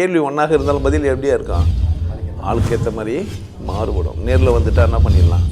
கேள்வி ஒன்றாக இருந்தாலும் பதில் எப்படியா இருக்கான் ஆளுக்கு ஏற்ற மாதிரி மாறுபடும். நேரில் வந்துட்டா என்ன பண்ணிடலாம்?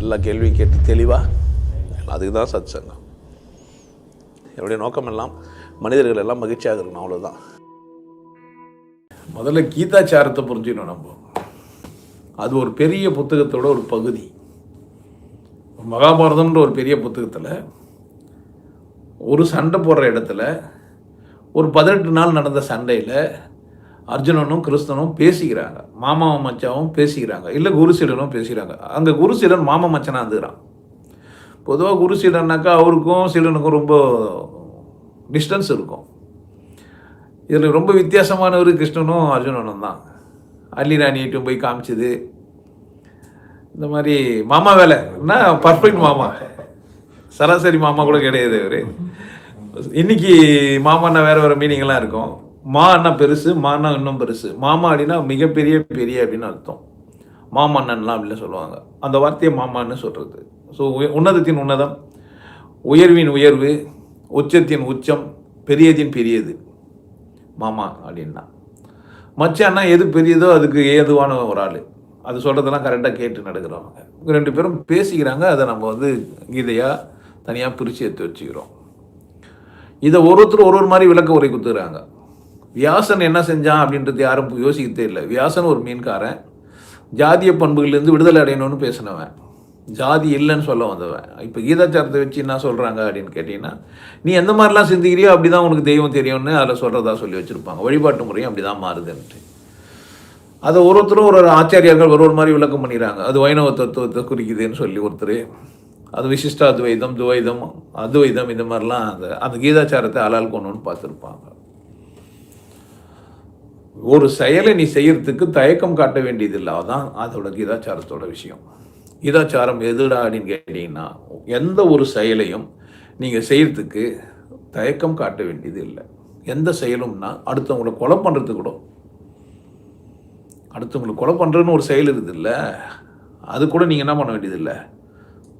எல்லா கேள்வியும் கேட்டு தெளிவாக அதுக்கு தான் சத் சங்கம் என்னுடைய நோக்கம் எல்லாம் மனிதர்கள் எல்லாம் மகிழ்ச்சியாக இருக்கணும் அவ்வளோதான் முதல்ல கீதாச்சாரத்தை புரிஞ்சுக்கணும் நம்ம. அது ஒரு பெரிய புத்தகத்தோட ஒரு பகுதி. மகாபாரதம்ன்ற ஒரு பெரிய புத்தகத்தில் ஒரு சண்டை போடுற இடத்துல ஒரு பதினெட்டு நாள் நடந்த சண்டையில் அர்ஜுனனும் கிறிஸ்தனும் பேசிக்கிறாங்க. மாமாவும் மச்சாவும் பேசிக்கிறாங்க. இல்லை குருசீலனும் பேசிக்கிறாங்க. அங்கே குருசீலன் மாமா மச்சனாக இருந்துக்கிறான். பொதுவாக குருசீலன்னாக்கா அவருக்கும் சீலனுக்கும் ரொம்ப டிஸ்டன்ஸ் இருக்கும். இதில் ரொம்ப வித்தியாசமானவர் கிருஷ்ணனும் அர்ஜுனனும் தான். அல்லி ராணியிட்டும் போய் காமிச்சது. இந்த மாதிரி மாமா வேலை. என்ன? பர்ஃபெக்ட் மாமா. சராசரி மாமா கூட கிடையாது அவர் இன்னைக்கு மாமான்னா வேறு வேறு மீனிங்லாம் இருக்கும். மா அண்ணா பெருசு மானா இன்னும் பெருசு. மாமா அப்படின்னா மிகப்பெரிய பெரிய அப்படின்னு அர்த்தம். மாமன்னன்லாம் அப்படின்னு சொல்லுவாங்க. அந்த வார்த்தையை மாமான்னு சொல்கிறது ஸோ உன்னதத்தின் உன்னதம் உயர்வின் உயர்வு உச்சத்தின் உச்சம் பெரியதின் பெரியது. மாமா அப்படின்னா. மச்சான்னா எது பெரியதோ அதுக்கு ஏதுவான ஒரு ஆள். அது சொல்கிறதெல்லாம் கரெக்டாக கேட்டு நடக்கிறவங்க. ரெண்டு பேரும் பேசிக்கிறாங்க. அதை நம்ம வந்து கீதையாக தனியாக பிரித்து எடுத்து வச்சுக்கிறோம். இதை ஒரு ஒருத்தர் ஒரு ஒரு மாதிரி விளக்க உரை குத்துக்கிறாங்க வியாசன் என்ன செஞ்சான் அப்படின்றது யாரும் யோசிக்கத்தே இல்லை. வியாசன் ஒரு மீன்காரன். ஜாதிய பண்புகள்லேருந்து விடுதலை அடையணும்னு பேசினவன். ஜாதி இல்லைன்னு சொல்ல வந்தவன். இப்போ கீதாச்சாரத்தை வச்சு என்ன சொல்கிறாங்க அப்படின்னு கேட்டிங்கன்னா நீ எந்த மாதிரிலாம் சிந்திக்கிறியோ அப்படி தான் உனக்கு தெய்வம் தெரியும்னு அதில் சொல்கிறதா சொல்லி வச்சுருப்பாங்க. வழிபாட்டு முறையும் அப்படி தான் மாறுதுன்ட்டு. அதை ஒரு ஒருத்தரும் ஒரு ஒரு ஆச்சாரியார்கள் ஒரு ஒரு மாதிரி விளக்கம் பண்ணிடுறாங்க. அது வைணவ தத்துவத்தை குறிக்குதுன்னு சொல்லி ஒருத்தர். அது விசிஷ்டாத்வைதம் துவைதம் அத்வைதம் இந்த மாதிரிலாம் அந்த அந்த கீதாச்சாரத்தை அலால் கொண்டுன்னு பார்த்துருப்பாங்க. ஒரு செயலை நீ செய்யறதுக்கு தயக்கம் காட்ட வேண்டியதில்லை. அதான் அதோட கீதாச்சாரத்தோட விஷயம். கீதாச்சாரம் எதுடா அப்படின்னு கேட்டீங்கன்னா எந்த ஒரு செயலையும் நீங்கள் செய்யறதுக்கு தயக்கம் காட்ட வேண்டியது இல்லை எந்த செயலும்னா அடுத்தவங்களை கொலை பண்ணுறது கூட. அடுத்தவங்களை கொலை பண்ணுறதுன்னு ஒரு செயல் இருக்குது இல்லை அது கூட நீங்கள் என்ன பண்ண வேண்டியதில்லை.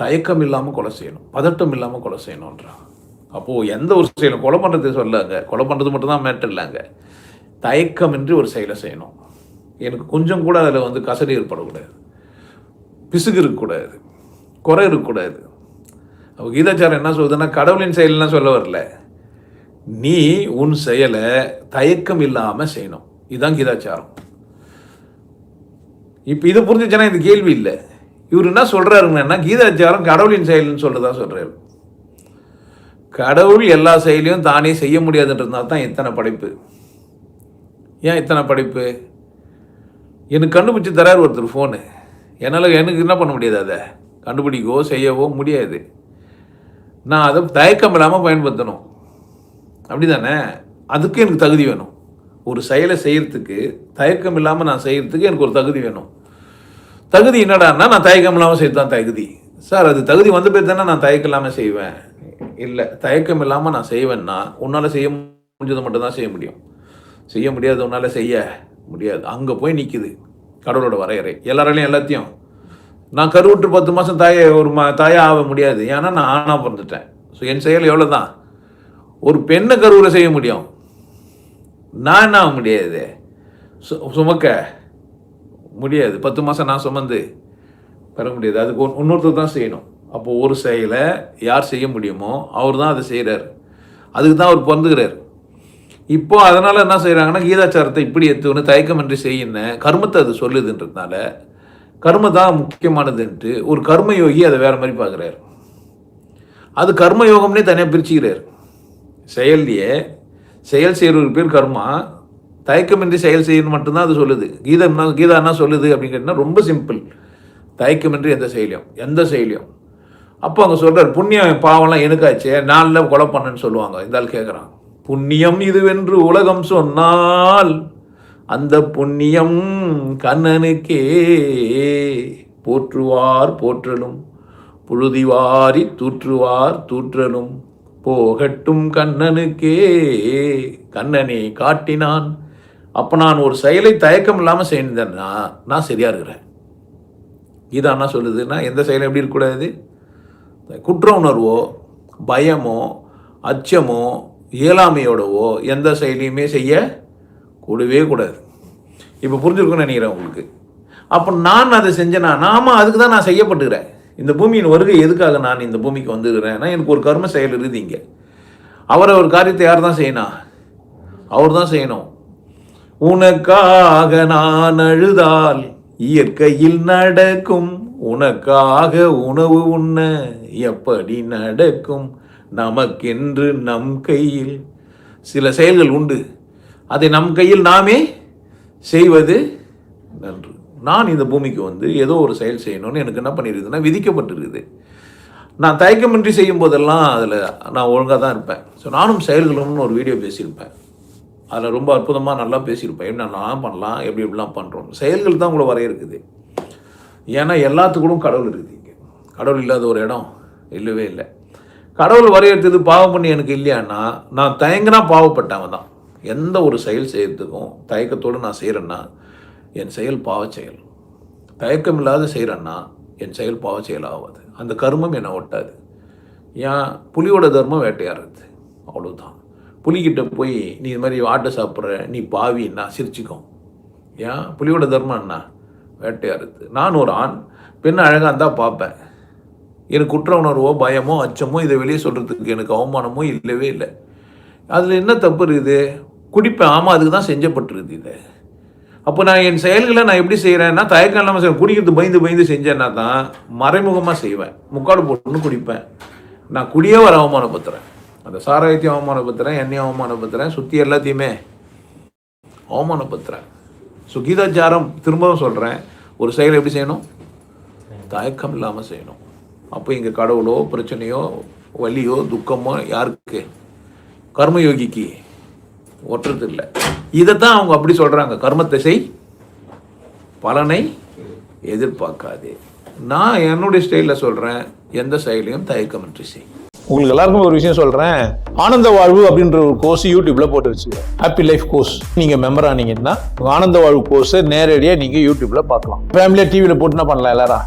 தயக்கம் இல்லாமல் கொலை செய்யணும். பதட்டம் இல்லாமல் கொலை செய்யணுன்றான் அப்போது எந்த ஒரு செயலும் கொலை பண்ணுறது சொல்லாங்க கொலை பண்ணுறது மட்டும்தான் மேட்டர் இல்லைங்க. தயக்கமின்றி ஒரு செயலை செய்யணும். எனக்கு கொஞ்சம் கூட அதில் வந்து கசடி ஏற்படக்கூடாது. பிசுகு இருக்கக்கூடாது. குறை இருக்கக்கூடாது. அப்போ கீதாச்சாரம் என்ன சொல்லுதுன்னா கடவுளின் செயல்லாம் சொல்ல வரல. நீ உன் செயலை தயக்கம் இல்லாமல் செய்யணும். இதுதான் கீதாச்சாரம். இப்போ இது புரிஞ்சுச்சுன்னா இந்த கேள்வி இல்லை. இவர் என்ன சொல்கிறாருங்கன்னா கீதாச்சாரம் கடவுளின் செயல்னு சொல்றதா சொல்கிறாரு கடவுள் எல்லா செயலையும் தானே செய்ய முடியாதுன்றதுனால தான் இத்தனை படைப்பு. ஏன் இத்தனை படிப்பு? எனக்கு கண்டுபிடிச்சி தரார் ஒருத்தர் ஃபோனு என்னால் எனக்கு என்ன பண்ண முடியாது அதை? கண்டுபிடிக்கவோ செய்யவோ முடியாது. நான் அதை தயக்கம் இல்லாமல் பயன்படுத்தணும். அப்படி தானே அதுக்கு எனக்கு தகுதி வேணும். ஒரு செயலை செய்கிறதுக்கு தயக்கம் இல்லாமல் நான் செய்கிறதுக்கு எனக்கு ஒரு தகுதி வேணும். தகுதி என்னடான்னா நான் தயக்கம் இல்லாமல் செய்யறது தான் தகுதி. சார் அது தகுதி வந்த பேர் தானே நான் தயக்கம் இல்லாமல் செய்வேன்? இல்லை தயக்கம் இல்லாமல் நான் செய்வேன்னா உன்னால் செய்ய முடிஞ்சதை மட்டும்தான் செய்ய முடியும். செய்ய முடியாது உன்னால் செய்ய முடியாது. அங்கே போய் நிற்குது கடவுளோட வரையறை. எல்லாராலையும் எல்லாத்தையும். நான் கருவுற்று பத்து மாதம் தாயை ஒரு மா தாயாக ஆக முடியாது. ஏன்னா நான் ஆணாக பிறந்துட்டேன். ஸோ என் செயல் எவ்வளோ தான் ஒரு பெண்ணை கருவில் செய்ய முடியும். நான் என்ன ஆக முடியாது? சு சுமக்க முடியாது. பத்து மாதம் நான் சுமந்து பெற முடியாது. அதுக்கு ஒன்- இன்னொருத்தர் தான் செய்யணும். அப்போது ஒரு செயலை யார் செய்ய முடியுமோ அவர் தான் அதை செய்கிறார் அதுக்கு தான் அவர் பிறந்துக்கிறார் இப்போ அதனால் என்ன செய்கிறாங்கன்னா கீதாச்சாரத்தை இப்படி எத்துவனு தயக்கமின்றி செய்யுன்னு கர்மத்தை அது சொல்லுதுன்றதுனால கர்ம தான் முக்கியமானதுன்ட்டு ஒரு கர்மயோகி அதை வேறு மாதிரி பார்க்குறாரு. அது கர்ம யோகம்னே தனியாக பிரிச்சுக்கிறார். செயல்லையே செயல் செய்கிறவருக்கு பேர் கர்மா தயக்கமின்றி செயல் செய்யணும் மட்டும்தான் அது சொல்லுது. கீதம்னா கீதா என்ன சொல்லுது அப்படின்னு கேட்டிங்கன்னா ரொம்ப சிம்பிள் தயக்கமின்றி எந்த செயலியும் எந்த செயலியும். அப்போ அவங்க சொல்கிறார் புண்ணியம் பாவம்லாம் எனக்காச்சே நாளில் கொலை பண்ணுன்னு சொல்லுவாங்க. இந்த ஆள் கேட்குறான் புண்ணியம் இதுவென்று உலகம் சொன்னால் அந்த புண்ணியம் கண்ணனுக்கே போற்றுவார் போற்றலும் புழுதிவாரி தூற்றுவார் தூற்றலும். போகட்டும் கண்ணனுக்கே கண்ணனை காட்டினான். அப்போ நான் ஒரு செயலை தயக்கம் இல்லாமல் செய்தேன்னா நான் சரியாக இருக்கிறேன். கீதா என்ன சொல்லுதுன்னா எந்த செயலும் எப்படி இருக்கக்கூடாது? குற்ற உணர்வோ பயமோ அச்சமோ இயலாமையோடவோ எந்த செயலையுமே செய்ய கூடவே கூடாது. இப்போ புரிஞ்சுருக்குன்னு நினைக்கிறேன் உங்களுக்கு. அப்போ நான் அதை செஞ்சேனா நாம அதுக்கு தான் நான் செய்யப்பட்டுக்கிறேன். இந்த பூமியின் வருகை எதுக்காக நான் இந்த பூமிக்கு வந்துருக்கிறேன்னா எனக்கு ஒரு கர்ம செயல் இருந்தீங்க அவரை ஒரு காரியத்தை யார் தான் செய்யணும் அவர் தான் செய்யணும். உனக்காக நான் அழுதால் இயற்கையில் நடக்கும். உனக்காக உணவு உண்ண எப்படி நடக்கும்? நமக்கென்று நம் கையில் சில செயல்கள் உண்டு. அதை நம் கையில் நாமே செய்வது நன்று. நான் இந்த பூமிக்கு வந்து ஏதோ ஒரு செயல் செய்யணும்னு எனக்கு என்ன பண்ணியிருக்குதுன்னா விதிக்கப்பட்டிருக்குது. நான் தயக்கமின்றி செய்யும் போதெல்லாம் அதில் நான் ஒழுங்காக தான் இருப்பேன். ஸோ நானும் செயல்களும்னு ஒரு வீடியோ பேசியிருப்பேன். அதில் ரொம்ப அற்புதமாக நல்லா பேசியிருப்பேன். எப்படி நான் பண்ணலாம்? எப்படி எப்படிலாம் பண்ணுறோம் செயல்கள் தான் உங்களை வரைய இருக்குது. ஏன்னா எல்லாத்துக்கூடும் கடவுள் இருக்குது இங்கே. கடவுள் இல்லாத ஒரு இடம் இல்லவே இல்லை. கடவுள் வரையறுத்தது பாவம் பண்ணி எனக்கு இல்லையான்னா நான் தயங்கினா பாவப்பட்டவன் தான் எந்த ஒரு செயல் செய்யறதுக்கும் தயக்கத்தோடு நான் செய்கிறேன்னா என் செயல் பாவ செயல். தயக்கம் இல்லாத செய்கிறேன்னா என் செயல் பாவ செயல் ஆகாது அந்த கர்மம் என்னை ஒட்டாது. ஏன்? புலியோட தர்மம் வேட்டையாடுறது. அவ்வளோதான் புலிகிட்ட போய் நீ இது மாதிரி ஆட்டை சாப்பிட்ற நீ பாவின்னா சிரிச்சுக்கும் ஏன்? புலியோட தர்மம் என்ன? வேட்டையாடுறது. நான் ஒரு ஆண் பெண் அழகாக இருந்தால் பார்ப்பேன். எனக்கு குற்ற உணர்வோ பயமோ அச்சமோ இதை வெளியே சொல்கிறதுக்கு எனக்கு அவமானமோ இல்லவே இல்லை. அதில் என்ன தப்பு இருக்குது? குடிப்பேன். ஆமாம் அதுக்கு தான் செஞ்சப்பட்டிருக்குது இது. அப்போ நான் என் செயல்களை நான் எப்படி செய்கிறேன்னா தயக்கம் இல்லாமல் செய்வேன் குடிக்கிறது பயந்து பயந்து செஞ்சேன்னா தான் மறைமுகமாக செய்வேன். முக்காடு போட்டுன்னு குடிப்பேன். நான் குடியே வர அவமானப்படுத்துகிறேன் அந்த சாராயத்தையும் அவமானப்படுத்துகிறேன் என்னையும் அவமானப்படுத்துகிறேன் சுற்றி எல்லாத்தையுமே அவமானப்படுத்துகிறேன் ஸோ கீதாச்சாரம் திரும்பவும் சொல்கிறேன் ஒரு செயலை எப்படி செய்யணும்? தயக்கம் இல்லாமல் செய்யணும். அப்போ இங்கே கடவுளோ பிரச்சனையோ வலியோ துக்கமோ யாருக்கு? கர்மயோகிக்கு. ஒட்டுறது இல்லை இதைத்தான் அவங்க அப்படி சொல்கிறாங்க கர்மத்தை செய் பலனை எதிர்பார்க்காதே. நான் என்னுடைய ஸ்டைலில் சொல்கிறேன் எந்த செயலையும் தயக்கமின்றி செய். உங்களுக்கு எல்லாருக்கும் ஒரு விஷயம் சொல்கிறேன் ஆனந்த வாழ்வு அப்படின்ற ஒரு கோர்ஸ் யூடியூப்பில் போட்டு வச்சு ஹாப்பி லைஃப் கோர்ஸ் நீங்கள் மெம்பர் ஆனீங்கன்னா ஆனந்த வாழ்வு கோர்ஸை நேரடியாக நீங்கள் யூடியூப்பில் பார்க்கலாம். ஃபேமிலியாக டிவியில் போட்டு என்ன பண்ணலாம் எல்லாரும்?